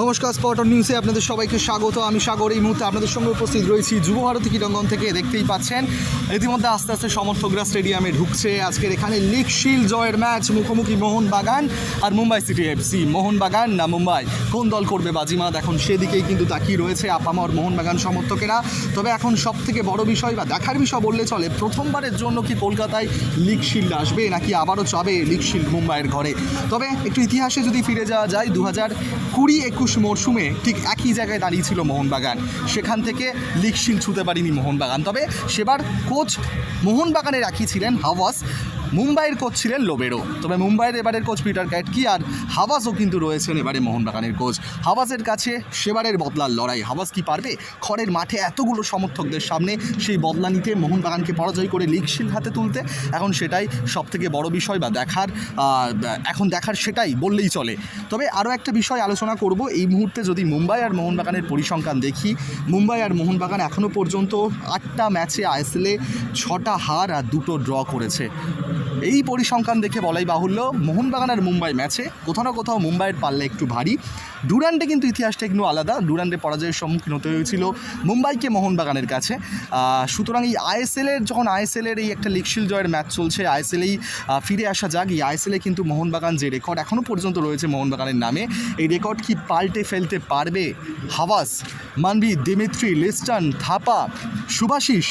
নমস্কার স্পটন নিউজে আপনাদের সবাইকে স্বাগত। আমি সাগর, এই মুহূর্তে আপনাদের সঙ্গে উপস্থিত রয়েছি যুব ভারতী ক্রীড়াঙ্গন থেকে, দেখতেই পাচ্ছেন, ইতিমধ্যে আস্তে আস্তে সমর্থকরা স্টেডিয়ামে ঢুকছে। আজকের এখানে লিগ শিল জয়ের ম্যাচ, মুখোমুখি মোহনবাগান আর মুম্বাই সিটি এফসি মোহনবাগান না মুম্বাই? কোন দল করবে বাজিমাত? এখন সেদিকেই কিন্তু তাকিয়ে রয়েছে আপামর মোহনবাগান সমর্থকেরা। তবে এখন সব থেকে বড় বিষয় বা দেখার বিষয় বললে চলে, প্রথমবারের জন্য কি কলকাতায় লিগ আসবে, নাকি আবারও চাবে লিগ মুম্বাইয়ের ঘরে? তবে একটু ইতিহাসে যদি ফিরে যাওয়া যায় দু হাজার কুড়ি একুশ মরশুমে ঠিক একই জায়গায় দাঁড়িয়েছিল মোহনবাগান। সেখান থেকে লিগশিল ছুঁতে পারিনি মোহনবাগান। তবে সেবার কোচ মোহনবাগানের একই ছিলেন হাওয়াস। মুম্বাইয়ের কোচ ছিলেন লোবেরো। তবে মুম্বাইয়ের এবারের কোচ পিটার ক্যাট ক্যাটকি আর হাওয়াসও কিন্তু রয়েছেন এবারে মোহনবাগানের কোচ। হাওয়াসের কাছে সেবারের বদলার লড়াই। হাওয়াস কি পারবে? খড়ের মাঠে এতগুলো সমর্থকদের সামনে সেই বদলা নিতে মোহনবাগানকে পরাজয় করে লিগ শিল্ড হাতে তুলতে, এখন সেটাই সব থেকে বড় বিষয় বা দেখার এখন দেখার সেটাই বললেই চলে। তবে আরও একটা বিষয় আলোচনা করব। এই মুহূর্তে যদি মুম্বাই আর মোহনবাগানের পরিসংখ্যান দেখি, মুম্বাই আর মোহনবাগান এখনও পর্যন্ত আটটা ম্যাচে আইএসএলে ছটা হার আর দুটো ড্র করেছে। এই পরিসংখ্যান দেখে বলাই বাহুল্য মোহনবাগান আর মুম্বাই ম্যাচে কোথাও না কোথাও মুম্বাইয়ের পাল্লা একটু ভারী। ডুরান্ডে কিন্তু ইতিহাসটা একটু আলাদা, ডুরান্ডে পরাজয়ের সম্মুখীন হতে হয়েছিল মুম্বাইকে মোহনবাগানের কাছে। সুতরাং এই আইএসএলের যখন আইএসএলের এই একটা লিগশিল জয়ের ম্যাচ চলছে আইএসএলেই ফিরে আসা যাক। এই আইএসএলে কিন্তু মোহনবাগান যে রেকর্ড এখনও পর্যন্ত রয়েছে মোহনবাগানের নামে, এই রেকর্ড কি পাল্টে ফেলতে পারবে? হাওয়াস, মানবি, দিমিত্রি, লিস্টন, থাপা সুভাশিস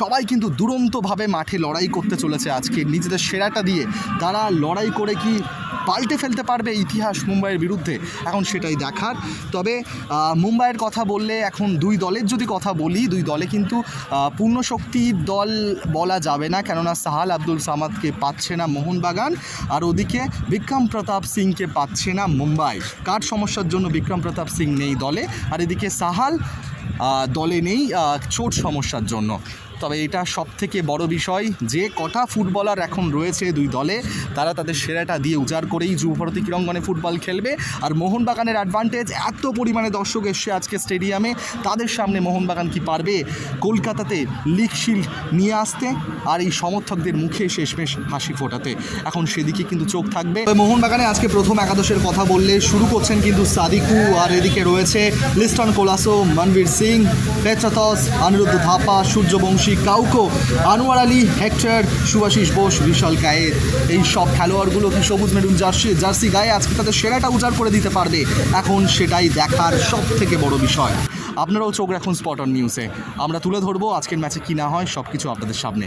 সবাই কিন্তু দুরন্তভাবে মাঠে লড়াই করতে চলেছে আজকে। নিজেদের সেরাটা দিয়ে তারা লড়াই করে কি পাল্টে ফেলতে পারবে ইতিহাস মুম্বাইয়ের বিরুদ্ধে? এখন সেটাই দেখার। তবে মুম্বাইয়ের কথা বললে এখন দুই দলের যদি কথা বলি, দুই দলে কিন্তু পূর্ণ শক্তির দল বলা যাবে না। কেননা সাহাল আব্দুল সামাদকে পাচ্ছে না মোহনবাগান, আর ওদিকে বিক্রম প্রতাপ সিংকে পাচ্ছে না মুম্বাই। কার সমস্যার জন্য বিক্রম প্রতাপ সিং নেই দলে? আর এদিকে সাহাল দলে নেই চোট সমস্যার জন্য। তবে এটা সব থেকে বড় বিষয়, যে কটা ফুটবলার এখন রয়েছে দুই দলে, তারা তাদের সেরাটা দিয়ে উজাড় করেই যুবভারতী ক্রীড়াঙ্গনে ফুটবল খেলবে। আর মোহনবাগানের অ্যাডভান্টেজ এত পরিমাণে দর্শক এসছে আজকে স্টেডিয়ামে তাদের সামনে মোহনবাগান কি পারবে? কলকাতাতে লিগ শিল্ড নিয়ে আসতে, আর এই সমর্থকদের মুখে শেষমেশ হাসি ফোটাতে। এখন সেদিকে কিন্তু চোখ থাকবে। মোহনবাগানে আজকে প্রথম একাদশের কথা বললে শুরু করছেন কিন্তু সাদিকু, আর এদিকে রয়েছে Liston Colaco, Manvir Singh Petratos Anirudh Thapa Suryavanshi Kauko, Anwar Ali, Hector Subhasish Bose, Vishal Kaith এই সব খেলোয়াড়গুলো কি সবুজ মেরুন জার্সি জার্সি গায়ে আজকে তাদের সেরাটা উজাড় করে দিতে পারবে? এখন সেটাই দেখার সব থেকে বড় বিষয়। আপনারাও চোখ রাখুন স্পট অন নিউজে আমরা তুলে ধরবো আজকের ম্যাচে কী না হয় সব কিছু আপনাদের সামনে।